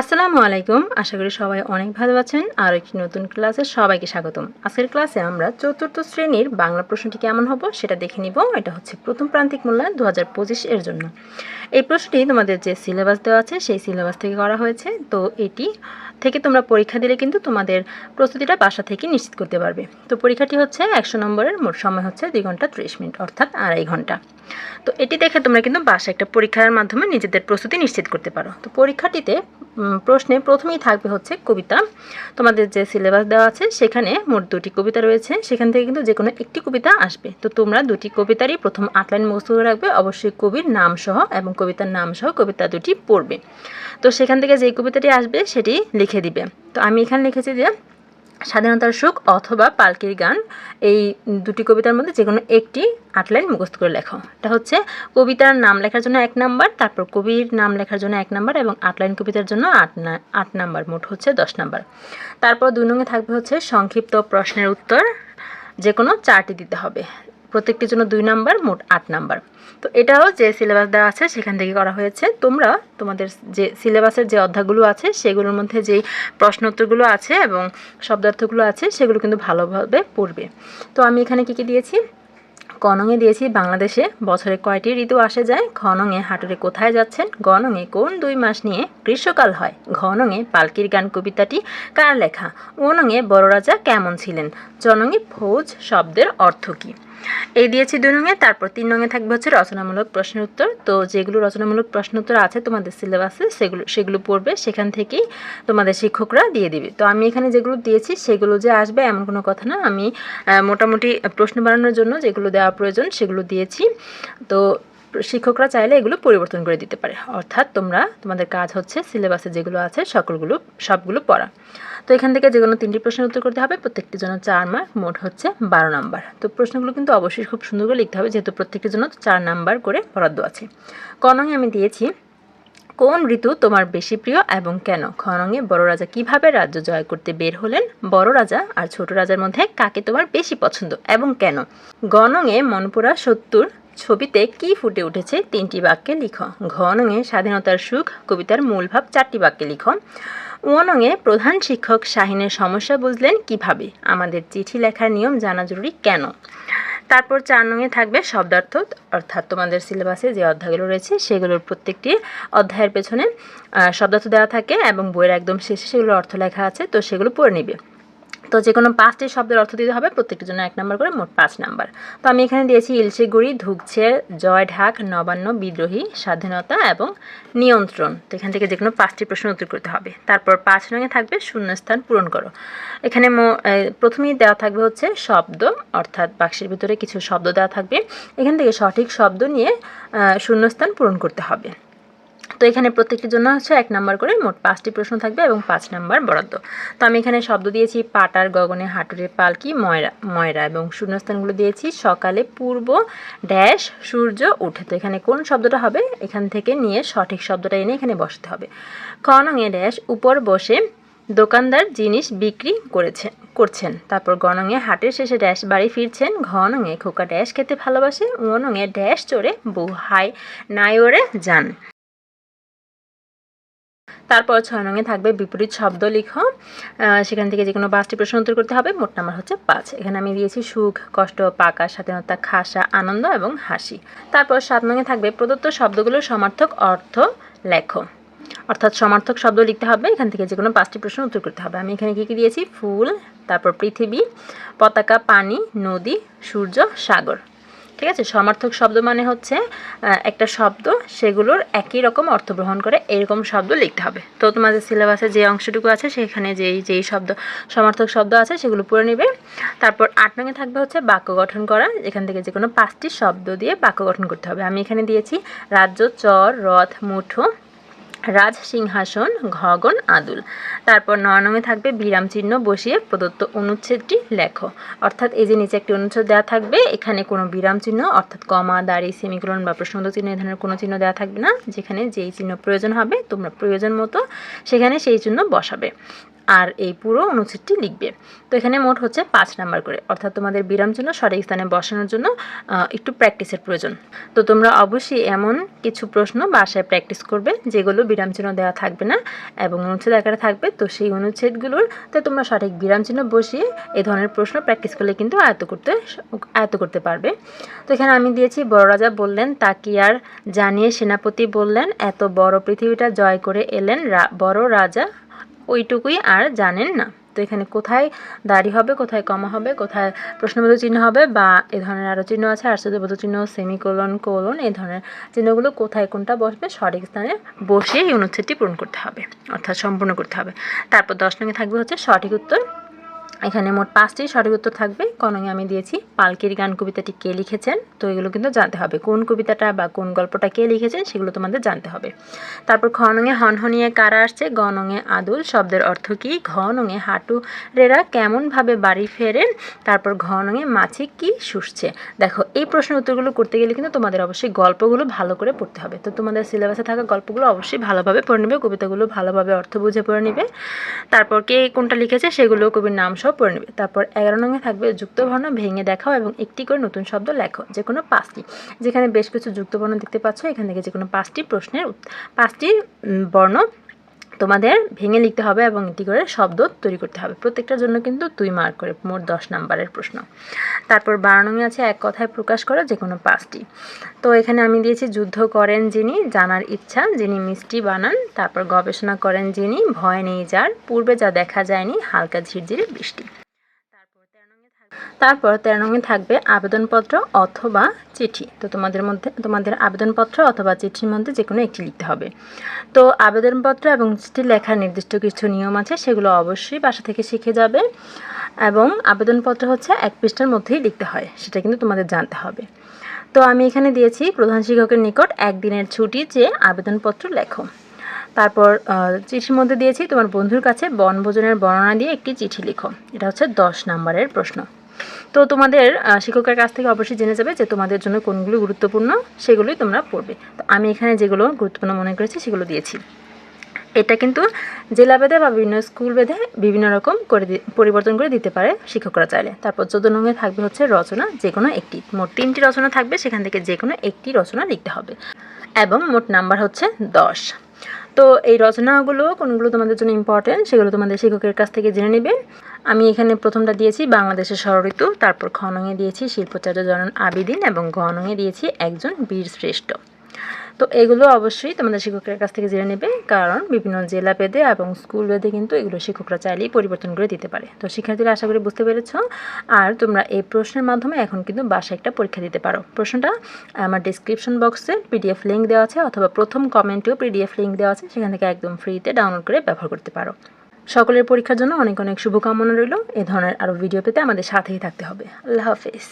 আসসালামু আলাইকুম। আশা করি সবাই অনেক ভালো আছেন। আর একটি নতুন ক্লাসে সবাইকে স্বাগতম। আজকের ক্লাসে আমরা চতুর্থ শ্রেণির বাংলা প্রশ্নটি কেমন হবে সেটা দেখে নিব। এটা হচ্ছে প্রথম প্রান্তিক মূল্যায়ন দু হাজার পঁচিশ এর জন্য। এই প্রশ্নটি তোমাদের যে সিলেবাস দেওয়া আছে সেই সিলেবাস থেকে করা হয়েছে। তো এটি থেকে তোমরা পরীক্ষা দিলে কিন্তু তোমাদের প্রস্তুতিটা বাসা থেকে নিশ্চিত করতে পারবে। তো পরীক্ষাটি হচ্ছে একশো নম্বরের, মোট সময় হচ্ছে দুই ঘণ্টা ত্রিশ মিনিট, অর্থাৎ আড়াই ঘণ্টা। তো এটি দেখে তোমরা কিন্তু বাসা একটা পরীক্ষার মাধ্যমে নিজেদের প্রস্তুতি নিশ্চিত করতে পারো। তো পরীক্ষাটিতে প্রশ্নে প্রথমেই থাকবে হচ্ছে কবিতা। তোমাদের যে সিলেবাস দেওয়া আছে, সেখানে মোট দুটি কবিতা রয়েছে। সেখান থেকে কিন্তু যে কোনো একটি কবিতা আসবে। তো তোমরা দুটি কবিতারই প্রথম আটলাইন মুখস্থ করে রাখবে। অবশ্যই কবির নাম সহ এবং কবিতার নাম সহ কবিতা দুটি পড়বে। তো সেখান থেকে যে কবিতাটি আসবে, সেটি লিখে দিবে। তো আমি এখানে লিখেছি যে স্বাধীনতার সুখ অথবা পালকির গান, এই দুটি কবিতার মধ্যে যে কোনো একটি আটলাইন মুখস্থ করে লেখো। এটা হচ্ছে কবিতার নাম লেখার জন্য এক নাম্বার, তারপর কবির নাম লেখার জন্য এক নাম্বার এবং আটলাইন কবিতার জন্য আট না, আট নাম্বার, মোট হচ্ছে দশ নাম্বার। তারপর দুই নঙ্গে থাকবে হচ্ছে সংক্ষিপ্ত প্রশ্নের উত্তর যে কোনো চারটি দিতে হবে। প্রত্যেকটির জন্য দুই নাম্বার, মোট আট নাম্বার। তো এটাও যে সিলেবাস দেওয়া আছে সেখান থেকে করা হয়েছে। তোমরা তোমাদের যে সিলেবাসের যে অধ্যায়গুলো আছে, সেগুলোর মধ্যে যেই প্রশ্ন উত্তরগুলো আছে এবং শব্দার্থগুলো আছে, সেগুলো কিন্তু ভালোভাবে পড়বে। তো আমি এখানে কী কী দিয়েছি? কনঙে দিয়েছি বাংলাদেশে বছরে কয়টি ঋতু আসে যায়? খনঙে হাটুরে কোথায় যাচ্ছেন? গনঙে কোন দুই মাস নিয়ে গ্রীষ্মকাল হয়? ঘনঙে পালকির গান কবিতাটি কার লেখা? ওনঙে বড় রাজা কেমন ছিলেন? জনঙে ফৌজ শব্দের অর্থ কী? এই দিয়েছি দুই রঙে, তারপর তিন রঙে থাকবে হচ্ছে রচনামূলক প্রশ্নের উত্তর। তো যেগুলো রচনামূলক প্রশ্ন উত্তর আছে তোমাদের সিলেবাসে সেগুলো সেগুলো পড়বে, সেখান থেকেই তোমাদের শিক্ষকরা দিয়ে দিবে। তো আমি এখানে যেগুলো দিয়েছি, সেগুলো যে আসবে এমন কোনো কথা না। আমি মোটামুটি প্রশ্ন বানানোর জন্য যেগুলো দেওয়া প্রয়োজন, সেগুলো দিয়েছি। তো শিক্ষকরা চাইলে এগুলো পরিবর্তন করে দিতে পারে। অর্থাৎ তোমরা, তোমাদের কাজ হচ্ছে সিলেবাসে যেগুলো আছে সকলগুলো, সবগুলো পড়া। তো এখান থেকে যে কোনো তিনটি প্রশ্নের উত্তর করতে হবে প্রত্যেকটির জন্য চার মার্ক মোট হচ্ছে বারো নাম্বার। তো প্রশ্নগুলো কিন্তু অবশ্যই খুব সুন্দর করে লিখতে হবে, যেহেতু প্রত্যেকটির জন্য চার নাম্বার করে বরাদ্দ আছে। কনঙে আমি দিয়েছি, কোন ঋতু তোমার বেশি প্রিয় এবং কেন? খনঙে বড় রাজা কীভাবে রাজ্য জয় করতে বের হলেন? বড় রাজা আর ছোট রাজার মধ্যে কাকে তোমার বেশি পছন্দ এবং কেন? গণঙে মনপুরা সত্তর ছবিতে কি ফুটে উঠেছে তিনটি বাক্যে লিখো। ঘনঙে স্বাধীনতার সুখ, কবিতার মূল ভাব চারটি বাক্যে লিখো। ওয়ানঙে প্রধান শিক্ষক শাহিনের সমস্যা বুঝলেন কীভাবে? আমাদের চিঠি লেখার নিয়ম জানা জরুরি কেন? তারপর চার নঙে থাকবে শব্দার্থ, অর্থাৎ তোমাদের সিলেবাসে যে অধ্যায়গুলো রয়েছে সেগুলোর প্রত্যেকটি অধ্যায়ের পেছনে শব্দার্থ দেওয়া থাকে এবং বইয়ের একদম শেষে সেগুলোর অর্থ লেখা আছে, তো সেগুলো পড়ে নিবে। তো যে কোনো পাঁচটি শব্দের অর্থ দিতে হবে, প্রত্যেকটির জন্য এক নম্বর করে মোট পাঁচ নাম্বার। তো আমি এখানে দিয়েছি ইলশিগুড়ি ধুকছে, জয় ঢাক, নবান্ন, বিদ্রোহী, স্বাধীনতা এবং নিয়ন্ত্রণ। তো এখান থেকে যে কোনো পাঁচটি প্রশ্ন উত্তর করতে হবে। তারপর পাঁচ রঙে থাকবে শূন্যস্থান পূরণ করো। এখানে প্রথমেই দেওয়া থাকবে হচ্ছে শব্দ, অর্থাৎ বাক্সের ভিতরে কিছু শব্দ দেওয়া থাকবে। এখান থেকে সঠিক শব্দ নিয়ে শূন্যস্থান পূরণ করতে হবে। তো এখানে প্রত্যেকটির জন্য হচ্ছে এক নাম্বার করে মোট পাঁচটি প্রশ্ন থাকবে এবং পাঁচ নাম্বার বরাদ্দ। তো আমি এখানে শব্দ দিয়েছি পাটার, গগনে, হাটুরে, পালকি, ময়রা ময়রা এবং শূন্যস্থানগুলো দিয়েছি সকালে পূর্ব ড্যাশ, সূর্য, উঠে। তো এখানে কোন শব্দটা হবে? এখান থেকে নিয়ে সঠিক শব্দটা এনে এখানে বসতে হবে। কনঙে ড্যাশ, উপর বসে দোকানদার জিনিস বিক্রি করেছে, করছেন। তারপর গণঙে হাটের শেষে ড্যাশ বাড়ি ফিরছেন। ঘনঙে খোকা ড্যাশ খেতে ভালোবাসে। ওনঙে ড্যাশ চড়ে বউ হাই নাইওরে যান। তারপর ছয় নঙে থাকবে বিপরীত শব্দ লিখো। সেখান থেকে যে কোনো পাঁচটি প্রশ্ন উত্তর করতে হবে। মোট নাম্বার হচ্ছে পাঁচ। এখানে আমি দিয়েছি সুখ, কষ্ট, পাকা, স্বাধীনতা, খাসা, আনন্দ এবং হাসি। তারপর সাত নঙে থাকবে প্রদত্ত শব্দগুলোর সমার্থক অর্থ লেখো। অর্থাৎ সমার্থক শব্দ লিখতে হবে। এখান থেকে যে কোনো পাঁচটি প্রশ্ন উত্তর করতে হবে। আমি এখানে কী কী দিয়েছি? ফুল, তারপর পৃথিবী, পতাকা, পানি, নদী, সূর্য, সাগর। ঠিক আছে? সমার্থক শব্দ মানে হচ্ছে একটা শব্দ, সেগুলোর একই রকম অর্থ গ্রহণ করে এরকম শব্দ লিখতে হবে। তো তোমাদের সিলেবাসে যে অংশটুকু আছে, সেখানে যেই যেই শব্দ, সমার্থক শব্দ আছে, সেগুলো পড়ে নেবে। তারপর আট নঙ্গে থাকবে হচ্ছে বাক্য গঠন করা। এখান থেকে যে কোনো পাঁচটি শব্দ দিয়ে বাক্য গঠন করতে হবে। আমি এখানে দিয়েছি, রাজ্য, চর, রথ, মুঠো। রাজ সিংহাসন, ঘগন, আদুল। তারপর নয়নমে থাকবে বিরাম চিহ্ন বসিয়ে প্রদত্ত অনুচ্ছেদটি লেখো। অর্থাৎ এই যে নিচে একটি অনুচ্ছেদ দেওয়া থাকবে, এখানে কোনো বিরাম চিহ্ন, অর্থাৎ কমা, দাড়ি, সেমিকোলন বা প্রশ্নত চিহ্ন এ ধরনের কোনো চিহ্ন দেওয়া থাকবে না। যেখানে যেই চিহ্ন প্রয়োজন হবে, তোমরা প্রয়োজন মতো সেখানে সেই চিহ্ন বসাবে। আর এই পুরো অনুচ্ছেদটি লিখবে। তো এখানে মোট হচ্ছে পাঁচ নাম্বার করে। অর্থাৎ তোমাদের বিরাম চিহ্ন সঠিক স্থানে বসানোর জন্য একটু প্র্যাকটিসের প্রয়োজন। তো তোমরা অবশ্যই এমন কিছু প্রশ্ন বাসায় প্র্যাকটিস করবে, যেগুলো বিরাম চিহ্ন দেওয়া থাকবে না এবং অনুচ্ছেদ আকারে থাকবে। তো সেই অনুচ্ছেদগুলোর, তো তোমরা সঠিক বিরাম চিহ্ন বসিয়ে এ ধরনের প্রশ্ন প্র্যাকটিস করলে কিন্তু আয়ত্ত করতে আয়ত্ত করতে পারবে। তো এখানে আমি দিয়েছি, বড় রাজা বললেন, তাকিয়ার জানিয়ে সেনাপতি বললেন, এত বড় পৃথিবীটা জয় করে এলেন বড় রাজা ওইটুকুই আর জানেন না। তো এখানে কোথায় দাড়ি হবে, কোথায় কমা হবে, কোথায় প্রশ্নবোধ চিহ্ন হবে বা এ ধরনের আরও চিহ্ন আছে আর আশ্চর্যবোধক চিহ্ন, সেমিকোলন, কোলন এই ধরনের চিহ্নগুলো কোথায় কোনটা বসবে, সঠিক স্থানে বসে এই অনুচ্ছেদটি পূরণ করতে হবে, অর্থাৎ সম্পূর্ণ করতে হবে। তারপর দশ নঙ্গে থাকবে হচ্ছে সঠিক উত্তর এখানে মোট পাঁচটি সঠিক উত্তর থাকবে। কনঙে আমি দিয়েছি, পালকির গান কবিতাটি কে লিখেছেন? তো এগুলো কিন্তু জানতে হবে। কোন কবিতাটা বা কোন গল্পটা কে লিখেছেন সেগুলো তোমাদের জানতে হবে। তারপর খনঙে হনহনিয়ে কারা আসছে? গনঙে আদুল। শব্দের অর্থ কী? ঘনঙে হাঁটু রেরা কেমনভাবে বাড়ি ফেরেন? তারপর ঘনঙে মাছি কি শুষছে? দেখো, এই প্রশ্নের উত্তরগুলো করতে গেলে কিন্তু তোমাদের অবশ্যই গল্পগুলো ভালো করে পড়তে হবে। তো তোমাদের সিলেবাসে থাকা গল্পগুলো অবশ্যই ভালোভাবে পড়ে নেবে, কবিতাগুলো ভালোভাবে অর্থ বুঝে পড়ে নেবে। তারপর কে কোনটা লিখেছে সেগুলো কবির নাম সহ পড়ে নেবে। তারপর এগারো নঙে থাকবে যুক্তবর্ণ, ভেঙে দেখাও এবং একটি করে নতুন শব্দ লেখো যে কোনো পাঁচটি। যেখানে বেশ কিছু যুক্তবর্ণ দেখতে পাচ্ছ, এখান থেকে যে কোনো পাঁচটি প্রশ্নের পাঁচটি বর্ণ তোমাদের ভেঙে লিখতে হবে এবং এটি করে শব্দ তৈরি করতে হবে। প্রত্যেকটার জন্য কিন্তু দুই মার্ক করে, মোট দশ নাম্বারের প্রশ্ন। তারপর বারানঙে আছে, এক কথায় প্রকাশ করা যে কোনো পাঁচটি। তো এখানে আমি দিয়েছি, যুদ্ধ করেন যিনি, জানার ইচ্ছা, যিনি মিষ্টি বানান, তারপর গবেষণা করেন যিনি, ভয় নেই যার, পূর্বে যা দেখা যায়নি, হালকা ঝিরঝিরে বৃষ্টি। তারপর তেরো নঙে থাকবে আবেদনপত্র অথবা চিঠি। তো তোমাদের মধ্যে, তোমাদের আবেদনপত্র অথবা চিঠির মধ্যে যে কোনো একটি লিখতে হবে। তো আবেদনপত্র এবং চিঠি লেখার নির্দিষ্ট কিছু নিয়ম আছে, সেগুলো অবশ্যই বাসা থেকে শিখে যাবে এবং আবেদনপত্র হচ্ছে এক পৃষ্ঠার মধ্যেই লিখতে হয়, সেটা কিন্তু তোমাদের জানতে হবে। তো আমি এখানে দিয়েছি প্রধান শিক্ষকের নিকট একদিনের ছুটি চেয়ে আবেদনপত্র লেখো। তারপর চিঠির মধ্যে দিয়েছি তোমার বন্ধুর কাছে বনভোজনের বর্ণনা দিয়ে একটি চিঠি লিখো। এটা হচ্ছে দশ নাম্বারের প্রশ্ন। তো তোমাদের শিক্ষকের কাছ থেকে অবশ্যই জেনে যাবে যে তোমাদের জন্য কোনগুলো গুরুত্বপূর্ণ, সেগুলোই তোমরা পড়বে। তো আমি এখানে যেগুলো গুরুত্বপূর্ণ মনে করেছি, সেগুলো দিয়েছি। এটা কিন্তু জেলা ভেদে বা বিভিন্ন স্কুল ভেদে বিভিন্ন রকম করে পরিবর্তন করে দিতে পারে শিক্ষকরা চাইলে। তারপর চোদ্দ নম্বরে থাকবে হচ্ছে রচনা যে কোনো একটি। মোট তিনটি রচনা থাকবে, সেখান থেকে যে কোনো একটি রচনা লিখতে হবে। এবং মোট নাম্বার হচ্ছে দশ। তো এই রচনাগুলো কোনগুলো তোমাদের জন্য ইম্পর্টেন্ট সেগুলো তোমাদের শিক্ষকের কাছ থেকে জেনে নেবে। আমি এখানে প্রথমটা দিয়েছি বাংলাদেশের ষড়ঋতু তারপর খনঙে দিয়েছি শিল্পচার্য জনন আবিদিন এবং গণঙে দিয়েছি একজন বীর শ্রেষ্ঠ তো এগুলো অবশ্যই তোমাদের শিক্ষকের কাছ থেকে জেনে নেবে, কারণ বিভিন্ন জেলা ভেদে এবং স্কুল ভেদে কিন্তু এগুলো শিক্ষকরা চাইলেই পরিবর্তন করে দিতে পারে। তো শিক্ষার্থীরা আশা করি বুঝতে পেরেছ। আর তোমরা এই প্রশ্নের মাধ্যমে এখন কিন্তু বাসায় একটা পরীক্ষা দিতে পারো। প্রশ্নটা আমার ডিসক্রিপশন বক্সে পিডিএফ লিঙ্ক দেওয়া আছে, অথবা প্রথম কমেন্টেও পিডিএফ লিঙ্ক দেওয়া আছে, সেখান থেকে একদম ফ্রিতে ডাউনলোড করে ব্যবহার করতে পারো। সকলের পরীক্ষার জন্য অনেক অনেক শুভকামনা রইল। এ ধরনের আরও ভিডিও পেতে আমাদের সাথেই থাকতে হবে। আল্লাহ হাফেজ।